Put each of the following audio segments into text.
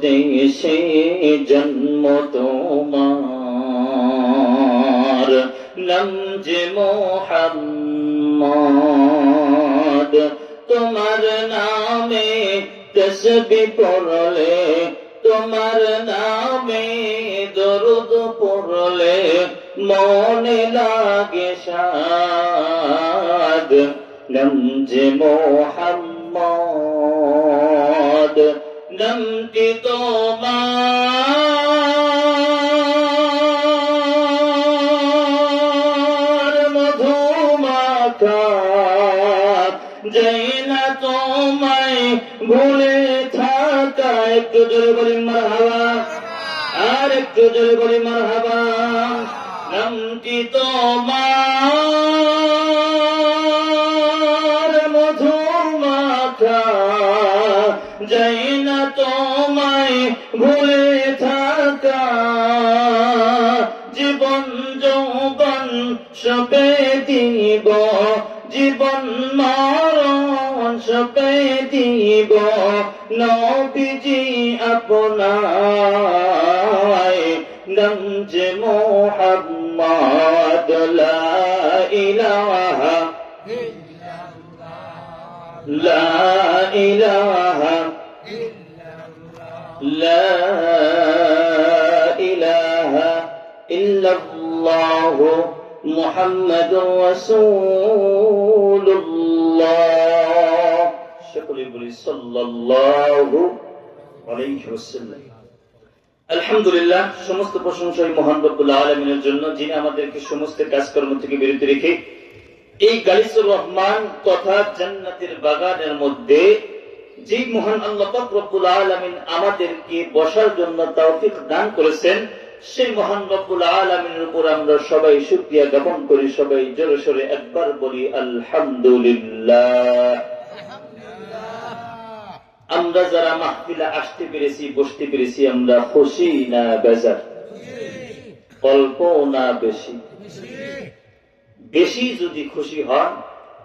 দেশে জন্ম তোমার যে মোহাম্মদ তোমার নামে তসবি পড়লে, তোমার নামে দরুদ পড়লে মনে লাগে সাদ। নাম যে মোহাম্মদ তোমার মধুমাখা যাই না তোমায় ভুলে থাকা, একটু জোরে বলি মারহাবা। আর একটু জোরে বলি মারহাবা। নামটি তোমার দিব, জীবন মরণ সবে দিব। নবীজি আপনায় যে মোহাম্মদ, লা ইলাহা লা ইলাহা লা ইলাহা ইল্লাল্লাহু। محمد رسول الله সকলে বলি সাল্লাল্লাহু আলাইহি ওয়াসাল্লাম আলহামদুলিল্লাহ সমস্ত প্রশংসা এই মহান রব্বুল আলমিনের জন্য যিনি আমাদেরকে সমস্ত কাজকর্ম থেকে বিরত রেখে এই গালিসুর রহমান তথা জান্নাতের বাগানের মধ্যে যে মহান আল্লাহ পাক রব্বুল আলামিন আমাদেরকে বসার জন্য তৌফিক দান করেছেন সেই মহান রব্বুল আলামিনের উপর আমরা সবাই শুকরিয়া জ্ঞাপন করি সবাই জোরে সোরে একবার বলি আলহামদুলিল্লাহ। আমরা যারা মাহফিলা আসতে পেরেছি বসতে পেরেছি আমরা খুশি না বেজার? অল্প না বেশি? বেশি যদি খুশি হন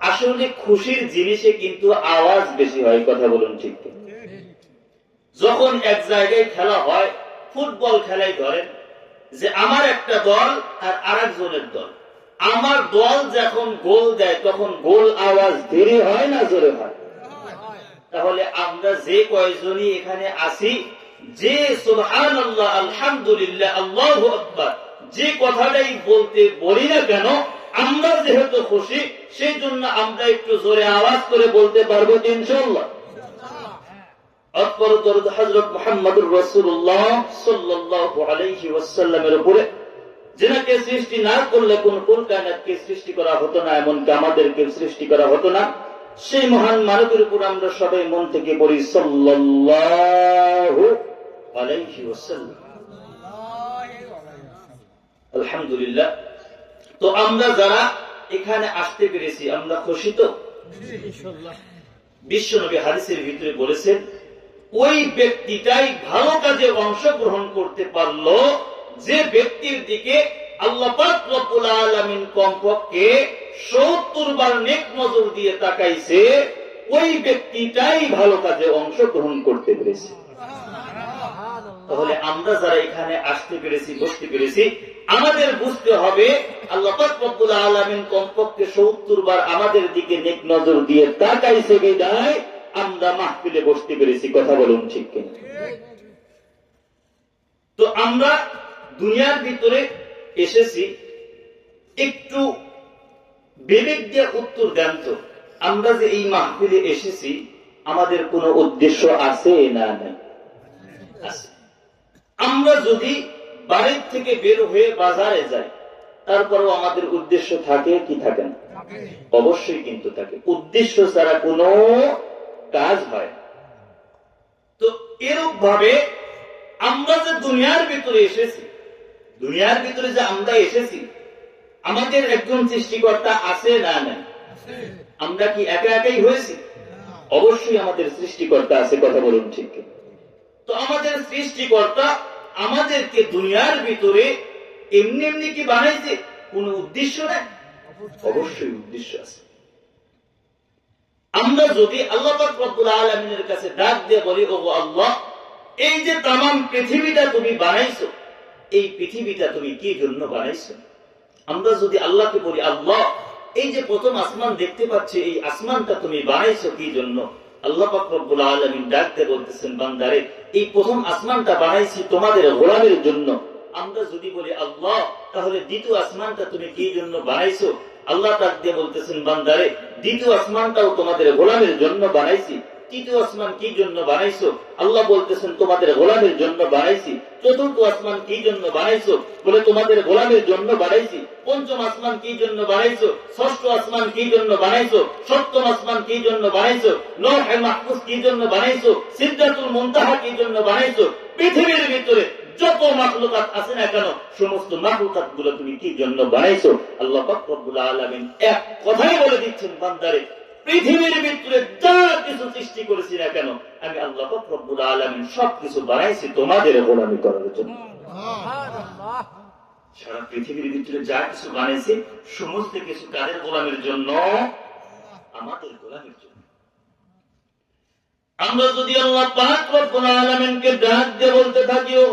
আসলে খুশির জিনিসে কিন্তু আওয়াজ বেশি হয় কথা বলুন ঠিক। যখন এক জায়গায় খেলা হয় ফুটবল খেলাই ধরেন যে আমার একটা দল আর আরেকজনের দল। আমার দল যখন গোল দেয়, তখন গোল আওয়াজ ধীরে হয় না জোরে হয়? তাহলে আমরা যে কয়জনই এখানে আসি যে আল্লাহ আলহামদুলিল্লাহ, আল্লাহ আকবার, যে কথাটাই বলতে বলি না কেন, আমরা যেহেতু খুশি সেই জন্য আমরা একটু জোরে আওয়াজ করে বলতে পারব ইনশাল্লাহ আকবর দরদ হজরত মোহাম্মদুর রসুল্লাহ সাল্লাহ আলাইহি ওয়াসাল্লামের উপরে। যেনাকে সৃষ্টি না করলে কোন কোন কায়নাতকে সৃষ্টি করা হতো না এমনকি আমাদেরকে সৃষ্টি করা হতো না। সেই মহান মানবের উপর আমরা সবাই মন থেকে পড়ি সাল্লাল্লাহু আলাইহি ওয়াসাল্লাম। আলহামদুলিল্লাহ। তো আমরা যারা এখানে আসতে পেরেছি আমরা খুশি তো? বিশ্বনবী হাদিসের ভিতরে বলেছেন ওই ব্যক্তিটাই ভালো কাজে অংশগ্রহণ করতে পারল, যে ব্যক্তির দিকে আল্লাহ আলামিন কমপক্ষে সত্তর বার নেক নজর দিয়ে তাকাইছে, ওই ব্যক্তিটাই ভালো কাজে অংশগ্রহণ করতে পেরেছে। তাহলে আমরা যারা এখানে আসতে পেরেছি, বসতে পেরেছি, আমাদের বুঝতে হবে, আল্লাহ রব্বুল আলামিন কমপক্ষে সত্তর বার আমাদের দিকে নেক নজর দিয়ে তাকাইছে বিদায়। আমরা মাহফিলে বসতে পেরেছি কথা বলুন ঠিক কিনা? তো আমরা দুনিয়ার ভিতরে এসেছি একটু বিবেক দিয়ে উত্তর দেন তো। আমরা যে এই মাহফিলে এসেছি আমাদের কোনো উদ্দেশ্য আছে না নাই? আমরা যদি বাড়ির থেকে বের হয়ে বাজারে যাই তারপরেও আমাদের উদ্দেশ্য থাকে কি থাকে না? অবশ্যই কিন্তু থাকে। উদ্দেশ্য ছাড়া কোনো কাজ হয়। তো এরূপ ভাবে আমরা যে দুনিয়ার ভিতরে এসেছি, দুনিয়ার ভিতরে যে আমরা এসেছি, আমাদের একজন সৃষ্টিকর্তা আছে না নাই? আমরা কি একা একাই হয়েছি? অবশ্যই আমাদের সৃষ্টিকর্তা আছে, কথা বলুন ঠিক। তো আমাদের সৃষ্টিকর্তা আমাদেরকে দুনিয়ার ভিতরে এমনি এমনি কি বানাইছে? কোন উদ্দেশ্য নেই? অবশ্যই উদ্দেশ্য আছে। আমরা যদি আল্লাহ রব্বুল আলমিনের কাছে ডাক দিয়ে বলি ও আল্লাহ, এই যে তাম পৃথিবীটা তুমি বানাইছো, এই পৃথিবীটা তুমি কি জন্য বানাইছো? আমরা যদি আল্লাহকে বলি, আল্লাহ, এই যে প্রথম আসমান দেখতে পাচ্ছি, এই আসমানটা তুমি বানাইছো কি জন্য? আল্লাহ পাকরবুল আলমিন ডাকতে বলতেছেন, বান্দারে, এই প্রথম আসমানটা বানাইছি তোমাদের গোলামের জন্য। আমরা যদি বলি, আল্লাহ, তাহলে দ্বিতীয় আসমানটা তুমি কি জন্য বানাইছো? আল্লাহ ডাক দিয়ে বলতেছেন, বান্দারে, দ্বিতীয় আসমানটাও তোমাদের গোলামের জন্য বানাইছি। তৃতীয় আসমান কি জন্য বানাইছো? আল্লাহ বলতেছেন, তোমাদের গোলামের জন্য বানাইছি। চতুর্থ আসমান কি জন্য বানাইছো? বলে, তোমাদের গোলামের জন্য বানাইছি। পঞ্চম আসমান কি জন্য বানাইছো? ষষ্ঠ আসমান কি জন্য বানাইছো? সপ্তম আসমান কি জন্য বানাইছো? লৌহে মাহফুজ কি জন্য বানাইছো? সিদ্ধাতুল মুনতাহা কি জন্য বানাইছো? পৃথিবীর ভিতরে যত মাকলুকাত আছে না কেন, সমস্ত মাকলুকাতগুলো তুমি কি জন্য বানাইছো? আল্লাহ রব্বুল আলামিন এক কথাই বলে দিচ্ছেন, বান্দারে, পৃথিবীর ভিতরে যা কিছু সৃষ্টি করেছি না কেন, আমি আল্লাহ রব্বুল আলামিন সবকিছু বানাইছি তোমাদের গোলামি করার জন্য। সারা পৃথিবীর ভিতরে যা কিছু বানাইছি, সমস্ত কিছু কাদের গোলামের জন্য? আমাদের গোলামের জন্য। আমরা যদি আল্লাহ পাক রব্বুল আলামিনকে ডাক দিয়ে বলতে থাকি, ও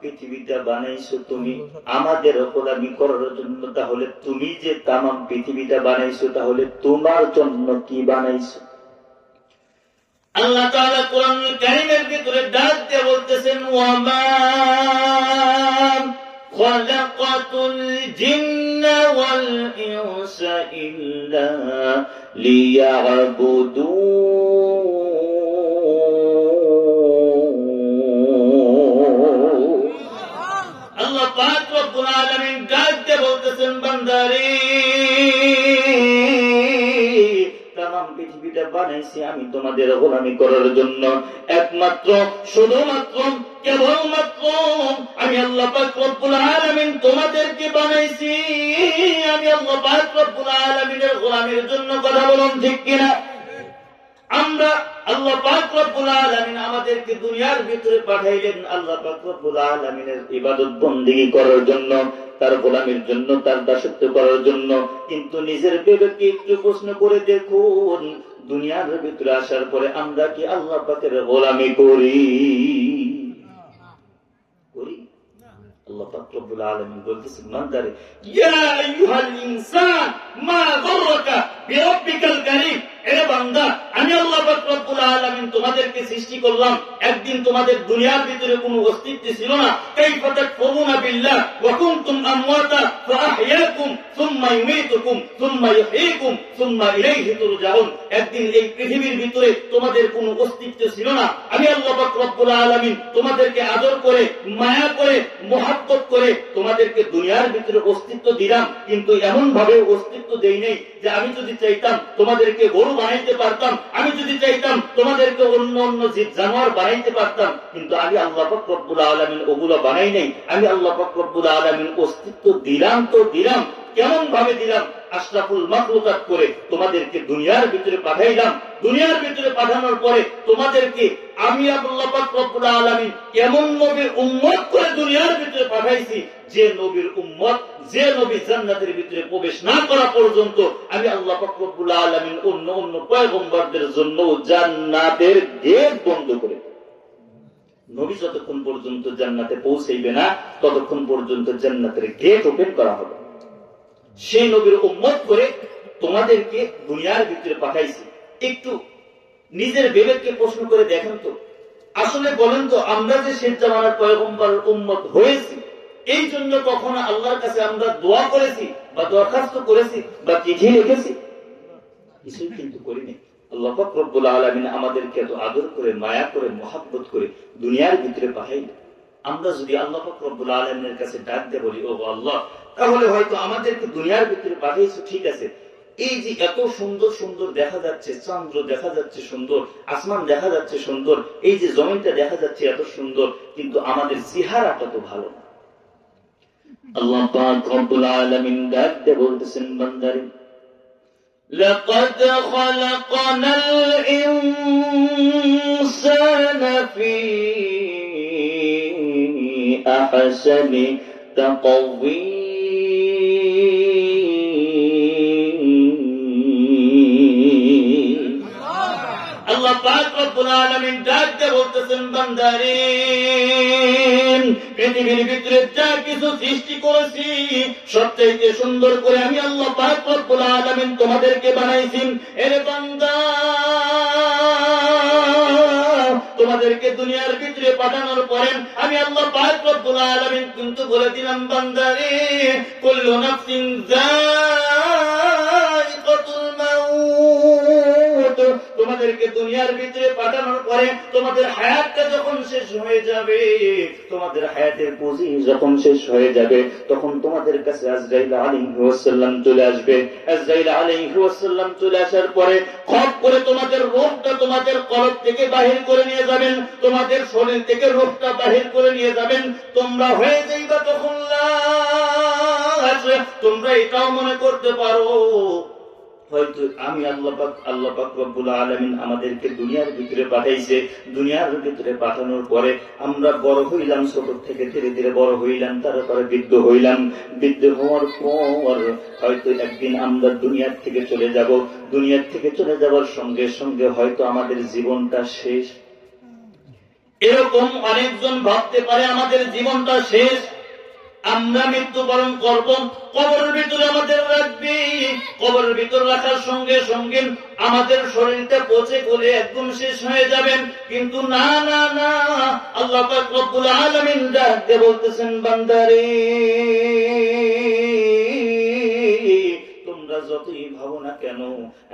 পৃথিবীটা বানাইছো তুমি, আমাদের অপরাধী করার জন্য, তাহলে তুমি যে তামাম পৃথিবীটা বানাইছো, তাহলে তোমার জন্য কি বানাইছো? আল্লাহ তাআলা কোরআন কারীমের ভিতরে ডাক দিয়ে বলতেছেন, ওয়া মা ليعبدون আল্লাহ পাক রব্বুল আলামিন ডাক দিয়ে বলতেছেন বান্দারে তাম পৃথিবীটা বানাইছি আমি তোমাদের গোলামি করার জন্য। একমাত্র, শুধুমাত্র, কেবলমাত্র আমি আল্লাহ পাক রব্বুল তোমাদেরকে বানাইছি। আমি আল্লাহ পাক রব্বুল গোলামের জন্য কথা বলুন ঠিক কিনা? আমরা আল্লাহ পাক রব্বুল আমাদেরকে দুনিয়ার ভিতরে পাঠাইলেন আল্লাহ পাক রব্বুল আলামিনের ইবাদত বন্দেগী করার জন্য, তার গোলামের জন্য, তার দাসত্ব করার জন্য। কিন্তু নিজের বিবেককে একটু প্রশ্ন করে দেখুন দুনিয়ার ভিতরে আসার পরে আমরা কি আল্লাহ পাকের গোলামি করি? আমি তোমাদেরকে সৃষ্টি করলাম। একদিন তোমাদের দুনিয়ার ভিতরে কোনো অস্তিত্ব ছিল না। কাইফা তাকফুরুনা বিল্লাহ, ওয়া কুনতুম আমি তোমাদেরকে দুনিয়ার ভিতরে অস্তিত্ব দিলাম। কিন্তু এমন ভাবে অস্তিত্ব দেই নেই যে আমি যদি চাইতাম তোমাদেরকে গরু বানাইতে পারতাম, আমি যদি চাইতাম তোমাদেরকে অন্য অন্য জীব জানোয়ার বানাইতে পারতাম, কিন্তু আমি আল্লাহ পাক রব্বুল ওগুলো বানাই নাই। আমি আল্লাহ পাক রব্বুল অস্তিত্ব দিলাম তো দিলাম কেমন ভাবে দিলাম? আশরাফুল মাকলুকাত করে তোমাদেরকে দুনিয়ার ভিতরে পাঠাইলাম। দুনিয়ার ভিতরে পাঠানোর পরে তোমাদেরকে আমি আল্লাহ পাক রব্বুল এমন নবীর উম্মত করে দুনিয়ার ভিতরে পাঠাইছি, যে নবীর উম্মত, যে নবী জান্নাতের ভিতরে প্রবেশ না করা পর্যন্ত আমি আল্লাহ রব্বুল আলামিন অন্য অন্য পয়গম্বরদের জন্য জান্নাতের গেট বন্ধ করে নবী যতক্ষণ পর্যন্ত জান্নাতে পৌঁছাইবে না, ততক্ষণ পর্যন্ত জান্নাতের গেট ওপেন করা হবে। সেই নবীর উম্মত করে তোমাদেরকে দুনিয়ার ভিতরে পাঠাইছি। একটু নিজের বিবেককে প্রশ্ন করে দেখেন তো। আসলে বলেন তো, আমরা যে শেষ জামানার পয়গম্বর উম্মত হয়েছি, এই জন্য কখনো আল্লাহর কাছে আমরা দোয়া করেছি বা দরখাস্ত করেছি বা চিঠি লিখেছি? কিছুই কিন্তু করিনি। আল্লাহ রব্বুল আলামিন আমাদেরকে এত আদর করে, মায়া করে, মহাব্বত করে দুনিয়ার ভিতরে পাঠাইল আমরা যদি আল্লাহ পাক রব্বুল আলামিনের কাছে ডাক দিয়ে বলি ও আল্লাহ তাহলে হয়তো আমাদেরকে দুনিয়ার ভিতরে পাঠিয়েছো ঠিক আছে এই যে এত সুন্দর সুন্দর দেখা যাচ্ছে চন্দ্র দেখা যাচ্ছে সুন্দর আসমান দেখা যাচ্ছে সুন্দর এই যে জমিনটা দেখা যাচ্ছে এত সুন্দর কিন্তু আমাদের চেহারাটা তো ভালো না আল্লাহ পাক রব্বুল আলামিন ডাক দিয়ে বলতেছেন বান্দারে لقد خلقنا الإنسان في أحسن تقويم. পৃথিবীর ভিতরে যা কিছু সৃষ্টি করেছি সবচেয়ে সুন্দর করে আমি আল্লাহ পাক রব্বুল আলামিন তোমাদেরকে বানাইছি এর বান্দা তোমাদেরকে দুনিয়ার ভিতরে পাঠানোর পরে আমি আল্লাহ পাক রব্বুল আলামিন কিন্তু বলে দিলাম, বান্দারে, কুল্লু নাফসিন যায়িকাতুল তোমাদেরকে দুনিয়ার ভিতরে পাঠানোর পরে তোমাদের হায়াতটা যখন শেষ হয়ে যাবে, তোমাদের হায়াতের পুঁজি যখন শেষ হয়ে যাবে, তখন তোমাদের কাছে আজরাইল আলাইহি ওয়াসাল্লাম চলে আসবে। আজরাইল আলাইহি ওয়াসাল্লাম চলে আসার পরে খপ করে তোমাদের রোগটা তোমাদের কলব থেকে বাহির করে নিয়ে যাবেন, তোমাদের শরীর থেকে রোগটা বাহির করে নিয়ে যাবেন। তোমরা হয়ে যাইবা তখন তোমরা এটাও মনে করতে পারো। হয়তো আমি আল্লাহ পাক আল্লাহ পাক রব্বুল আলামিন আমাদেরকে দুনিয়ার ভিতরে পাঠাইছে। দুনিয়ার ভিতরে পাঠানোর পরে আমরা বড় হইলাম ছোট থেকে ধীরে ধীরে বড় হইলাম, তারপরে বৃদ্ধ হইলাম। বৃদ্ধ হওয়ার পর হয়তো একদিন আমরা দুনিয়ার থেকে চলে যাব। দুনিয়ার থেকে চলে যাওয়ার সঙ্গে সঙ্গে হয়তো আমাদের জীবনটা শেষ। এরকম অনেকজন ভাবতে পারে আমাদের জীবনটা শেষ। আমরা মৃত্যুবরণ করব। কবরের ভিতরে আমাদের রাখবে। কবরের ভিতর রাখার সঙ্গে সঙ্গে আমাদের শরীরটা পচে গলে একদম শেষ হয়ে যাবেন। কিন্তু না না না, আল্লাহ রব্বুল আলামিন ডাক দিয়ে বলতেছেন, বান্দারে, তোমরা যতই ভাবো কেন,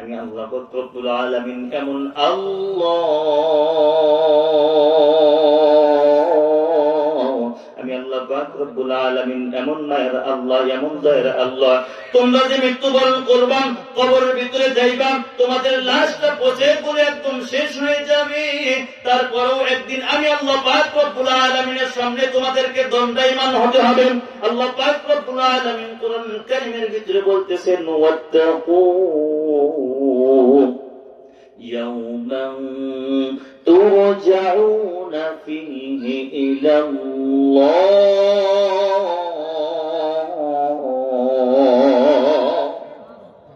আমি আল্লাহ রব্বুল আলামিন এমন আল্লাহ আল্লাহ শেষ হয়ে যাবে। তারপরেও একদিন আমি আল্লাহ পাক আলামিনের সামনে তোমাদেরকে দণ্ডায়মান হতে হবে। আল্লাহ পাক আলামিন কোরআন কারীমের ভিতরে বলতেছেন يوما ترجعون فيه إلى الله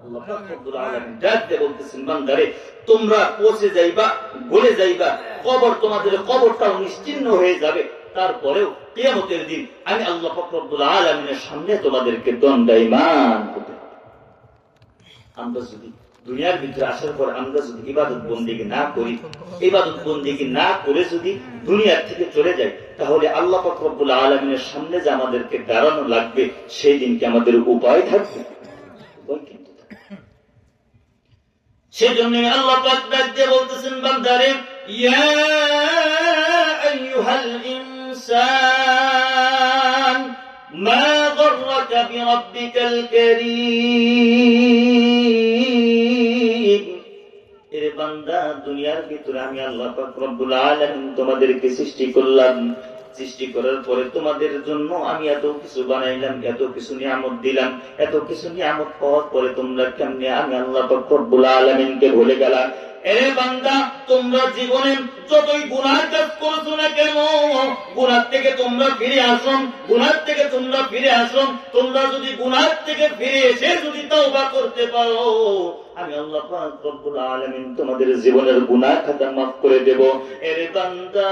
আল্লাহ পাক রব্বুল আলামিন ডাক দিয়ে বলতেছেন বান্দারে তোমরা পৌঁছে যাইবা গলে যাইবা কবর তোমাদের কবরটাও নিশ্চিন্ন হয়ে যাবে তারপরেও কিয়ামতের দিন আমি আল্লাহ পাক রব্বুল আলামিনের সামনে তোমাদেরকে দণ্ডায়মান করতে হবে। আমরা যদি দুনিয়ার ভিতরে আসার পর আমরা যদি ইবাদত বন্দিকে না করি, ইবাদত বন্দিকে না করে যদি দুনিয়ার থেকে চলে যাই, তাহলে আল্লাহ পাক আলমিনের সামনে যে আমাদেরকে দাঁড়ানো লাগবে, সেই দিনকে আমাদের উপায় থাকবে? সেজন্য আল্লাহ পাক বলতেছেন, বান্দারে, ইয়া আইয়ুহাল ইনসান, মা গররাকা বিরাব্বিকাল কারীম। বান্দা, দুনিয়ার ভিতরে আমি আল্লাহ রব্বুল আলামিন তোমাদেরকে সৃষ্টি করলাম। সৃষ্টি করার পরে তোমাদের জন্য আমি এত কিছু বানাইলাম, এত কিছু নিয়ামত দিলাম, এত কিছু নিয়ামত পাওয়ার পরে তোমরা কেমনে আমি আল্লাহ রব্বুল আলামিনকে ভুলে গেলাম এরে বান্দা, তোমরা জীবনে যতই গুনার কাজ করছ না কেন গুনার থেকে তোমরা ফিরে আসো। গুনার থেকে তোমরা ফিরে আসো। তোমরা যদি গুনার থেকে ফিরে এসে যদি তওবা করতে পারো, আমি আল্লাহ পাক তোমাদের জীবনের গুনাহ খাতা মাফ করে দেব। এরে বান্দা,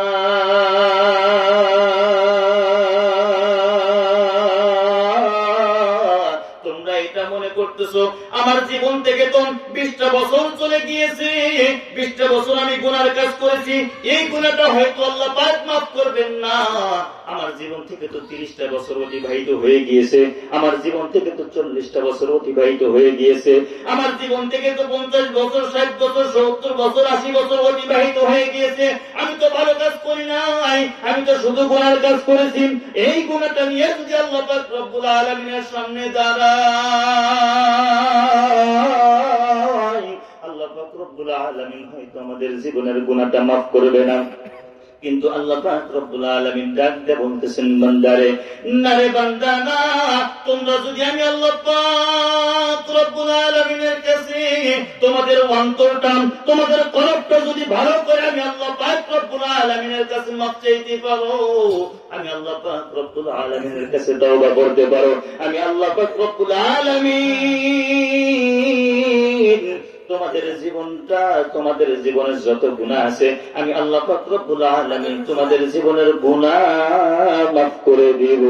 তোমরা এটা মনে করতেছো আমার জীবন থেকে তো বিশটা বছর চলে গিয়েছে। বিশটা বছর আমি গুনার কাজ করেছি। এই গুণাটা হয়তো আল্লাহ পাক মাফ করবেন না। আমার জীবন থেকে তো তিরিশটা বছর অতিবাহিত হয়ে গিয়েছে। আমার জীবন থেকে তো চল্লিশটা বছর অতিবাহিত হয়ে গিয়েছে। আমার জীবন থেকে তো পঞ্চাশ বছর, ষাট বছর, সত্তর বছর, আশি বছর অতিবাহিত হয়ে গিয়েছে। আমি তো ভালো কাজ করি নাই। আমি তো শুধু গুণার কাজ করেছি। এই গুণাটা নিয়ে যদি আল্লাহ পাক রব্বুল আলমিনের সামনে দাঁড়ায়। আমাদের জীবনের গুনাহটা মাফ করবে না। কিন্তু আল্লাহ পাক রব্বুল আলামিন ডাক দিয়ে বলতেছেন, বান্দারে, না রে বান্দা, না, তোমরা যদি আমি আল্লাহ পাক রব্বুল আলামিনের কাছে তোমাদের অন্তরটা, তোমাদের কলবটা যদি ভালো করে আমি আল্লাহ পাক রব্বুল আলামিনের কাছে মাফ চাইতে পারো, আমি আল্লাহ পাক রব্বুল আলামিনের কাছে তওবা করতে পারো। আমি আল্লাহ পাক রব্বুল আলামিন তোমাদের জীবনটা, তোমাদের জীবনের যত গুণা আছে, আমি আল্লাহ পাক রব্বুল তোমাদের জীবনের গুণা মাফ করে দিব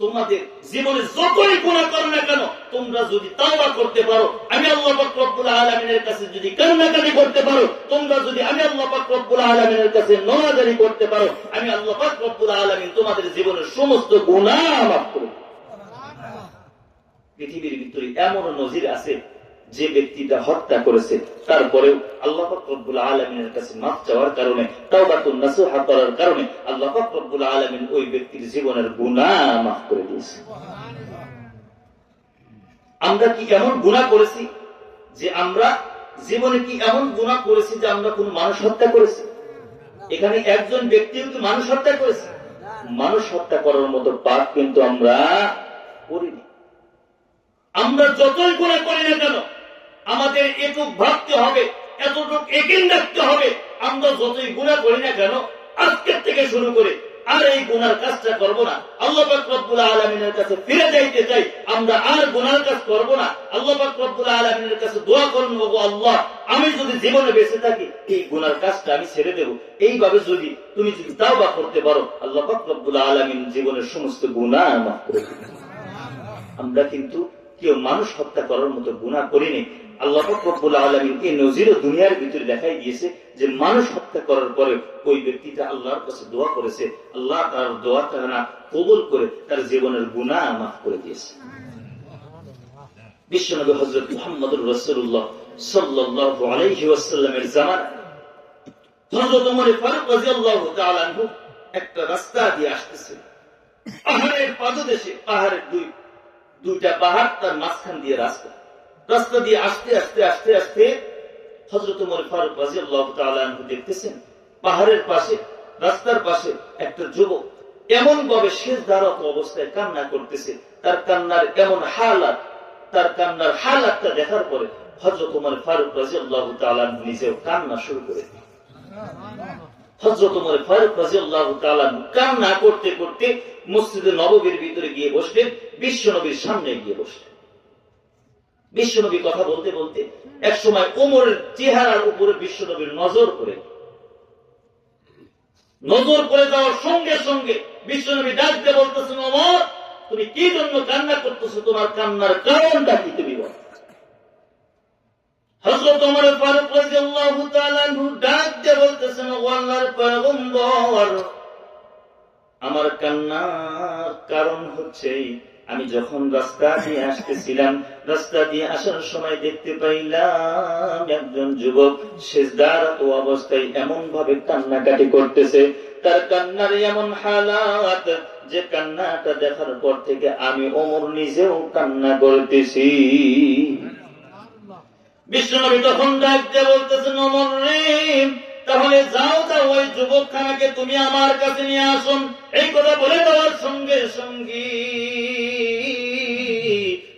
তোমাদের জীবনে যতই গুণা করো না কেন, তোমরা যদি তাওবা করতে পারো, আমি আল্লাহ পাক রব্বুল আলামিনের কাছে যদি কান্নাকাটি করতে পারো, তোমরা যদি আমি আল্লাহ পাক রব্বুল আলামিনের কাছে নড়াজারি করতে পারো, আমি আল্লাহ পাক রব্বুল আলামিন তোমাদের জীবনের সমস্ত গুণা মাফ করে। পৃথিবীর ভিতরে এমন নজির আছে যে ব্যক্তিটা হত্যা করেছে। তারপরেও আল্লাহ পাক রব্বুল আলমিনের কাছে মাফ চাওয়ার কারণে, তাওবাতুন নাসুহা করার কারণে আল্লাহ পাক রব্বুল আলমিন ওই ব্যক্তির জীবনের গুনাহ মাফ করে দিয়েছে। আমরা কি এমন গুনাহ করেছি যে আমরা জীবনে কি এমন গুনাহ করেছি যে আমরা কোন মানুষ হত্যা করেছি? এখানে একজন ব্যক্তিও কি মানুষ হত্যা করেছে? মানুষ হত্যা করার মতো পাপ কিন্তু আমরা করিনি। আমরা যতই গুণা করি না কেন, আমাদের এটুক ভাবতে হবে, এতটুক একিন রাখতে হবে, আমরা যতই গুণা করি না কেন, আজকের থেকে শুরু করে আর এই গুনার কাজটা করব না। আমি যদি জীবনে বেঁচে থাকি, এই গুনার কাজটা আমি ছেড়ে দেব। এইভাবে যদি তুমি যদি তাও বা করতে পারো, আল্লাহ রব্বুল আলমিন জীবনের সমস্ত গুণা আমরা কিন্তু কেউ মানুষ হত্যা করার মতো গুণা করিনি, আল্লাহ রব্বুল আলমিন এই নজির দুনিয়ার ভিতরে দেখাই দিয়েছে যে মানুষ হত্যা করার পরে ওই ব্যক্তিটা আল্লাহর কাছে দোয়া করেছে, আল্লাহ তার দোয়াটা না কবুল করে তার জীবনের গুণা মাফ করে দিয়েছে। বিশ্বনবী হজরত রসুল্লাহ সাল্লাহ আলাইহি ওয়াসাল্লামের জামান হজরত উমর ফারুক একটা রাস্তা দিয়ে আসতেছে। পাহাড়ের পাদদেশে, পাহাড়ের দুই দুইটা পাহাড় তার মাঝখান দিয়ে রাস্তা রাস্তা দিয়ে আসতে আসতে আসতে আসতে হজরত উমর ফারুক রাজি আল্লাহ দেখতেছেন, পাহাড়ের পাশে, রাস্তার পাশে একটা যুবক এমন ভাবে শেষ দাঁড়াত অবস্থায় কান্না করতেছে তার কান্নার এমন হালাত, তার কান্নার হালাতটা দেখার পরে হজরত উমর ফারুক রাজি আল্লাহ নিজেও কান্না শুরু করে। হজরত উমর ফারুক রাজিয়াল্লাহু তাআলা কান্না করতে করতে মসজিদে নববীর ভিতরে গিয়ে বসলেন, বিশ্ব নবীর সামনে গিয়ে বসলেন। বিশ্ব নবী কথা বলতে বলতে এক সময় ওমরের চেহারার উপরে বিশ্ব নবীর নজর করে নজর করে যাওয়ার সঙ্গে সঙ্গে বিশ্ব নবী ডাকতে বলতেছেন ওমর তুমি কি জন্য কান্না করতেছো? তোমার কান্নার কারণটা কি তুমি বলো? আমার কান্নার কারণ হচ্ছে আমি যখন রাস্তা দিয়ে আসতেছিলাম, রাস্তা দিয়ে আসার সময় দেখতে পাইলাম একজন যুবক শেষদার ও অবস্থায় এমন ভাবে কান্নাকাটি করতেছে। তার কান্নার এমন হালাত যে কান্নাটা দেখার পর থেকে আমি ওমর নিজেও কান্না করতেছি। বিশ্বনবী তখন ডাক দিয়ে বলতেছেন অমর রে তাহলে যাও যাও ওই যুবক খানাকে তুমি আমার কাছে নিয়ে আসুন। এই কথা বলে দেওয়ার সঙ্গে সঙ্গে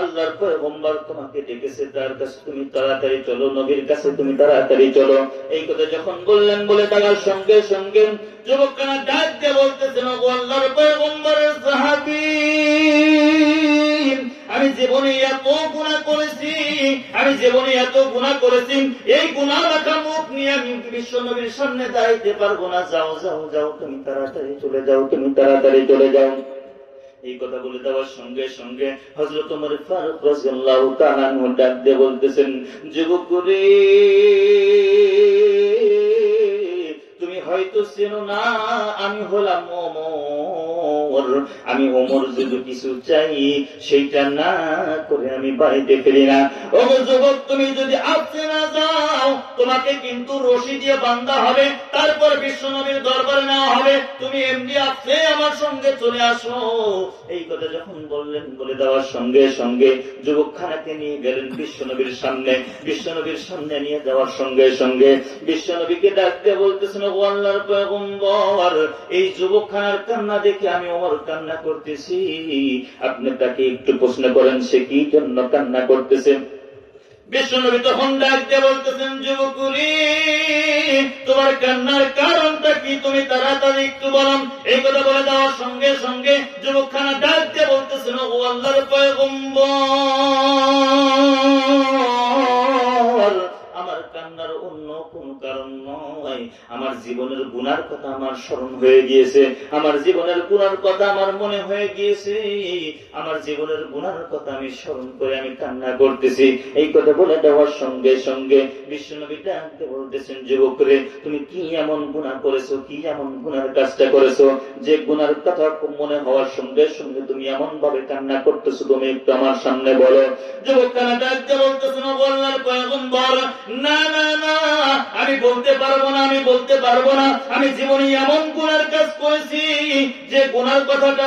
আল্লাহর পয়গম্বর তোমাকে ডেকেছে, তার কাছে তুমি তাড়াতাড়ি চলো, নবীর কাছে তুমি তাড়াতাড়ি চলো। এই কথা যখন বললেন, বলে তার সঙ্গে সঙ্গে যুবক কেন ডাক দিয়ে বলতেছেন আল্লাহর পয়গম্বরের সাহাবী, আমি জীবনে এত গুণা করেছি, আমি জীবনে এত গুণা করেছি, এই গুণা রাখা মুখ নিয়ে আমি বিশ্ব নবীর সামনে দাঁড়াইতে পারব না। যাও যাও যাও, তুমি তাড়াতাড়ি চলে যাও, তুমি তাড়াতাড়ি চলে যাও। এই কথা বলে দেওয়ার সঙ্গে সঙ্গে হজরত উমর ফারুক রাদিয়াল্লাহু তাআলা ডাক দিয়ে বলতেছেন যুবক রে তুমি হয়তো চেনো না, আমি হলাম ওমর। ওমর আমি ওমর যদি কিছু চাই, সেইটা না করে আমি বাড়িতে ফিরি না। ও যুবক, তুমি যদি আসতে না যাও, তোমাকে কিন্তু রশি দিয়ে বান্ধা হবে। তারপর বিশ্বনবীর দরবারে নেওয়া হবে, তুমি এমনি আসলে আমার সঙ্গে চলে আসো। এই কথা যখন বললেন, বলে দেওয়ার সঙ্গে সঙ্গে যুবকখানাকে নিয়ে গেলেন বিশ্বনবীর সামনে। বিশ্বনবীর সামনে নিয়ে যাওয়ার সঙ্গে সঙ্গে বিশ্বনবীকে ডাকতে বলতেছেন, ও আল্লাহর পয়গম্বর, এই যুবকখানার কান্না দেখে আমি ওমর কান্না করতেছি। আপনি তাকে একটু প্রশ্ন করেন, সে কি জন্য কান্না করতেছে? বিশ্বনবী তখন ডাকতে বলতেছেন যুবকুরি তোমার কান্নার কারণটা কি? তুমি তাড়াতাড়ি একটু বলাম এই কথা বলে দেওয়ার সঙ্গে সঙ্গে যুবকখানা ডাকতে বলতেছেন, ও আল্লাহর পয়গম্বর আমার কান্নার অন্য কোন কারণ নয়। আমার জীবনের গুনার কথা আমার স্মরণ হয়ে গিয়েছে। আমার জীবনের গুনার কথা আমার মনে হয়ে গিয়েছে। আমার জীবনের গুনার কথা আমি স্মরণ করে আমি কান্না করতেছি। এই কথা বলে দেওয়ার সঙ্গে সঙ্গে বিশ্বনবী ডাকতে বলতেছেন যুবক করে তুমি কি এমন গুণা করেছ? কি এমন গুনার কাজটা করেছ? যে গুনার কথা মনে হওয়ার সঙ্গে সঙ্গে তুমি এমন ভাবে কান্না করতেছো, তুমি একটু আমার সামনে বলো। যুবক কানা ডাকতে বলতেছো বললার পয়গম্বর, না না না না, আমি বলতে পারব না, আমি বলতে পারব না। আমি জীবনে এমন গুণার কাজ করেছি যে গুণার কথাটা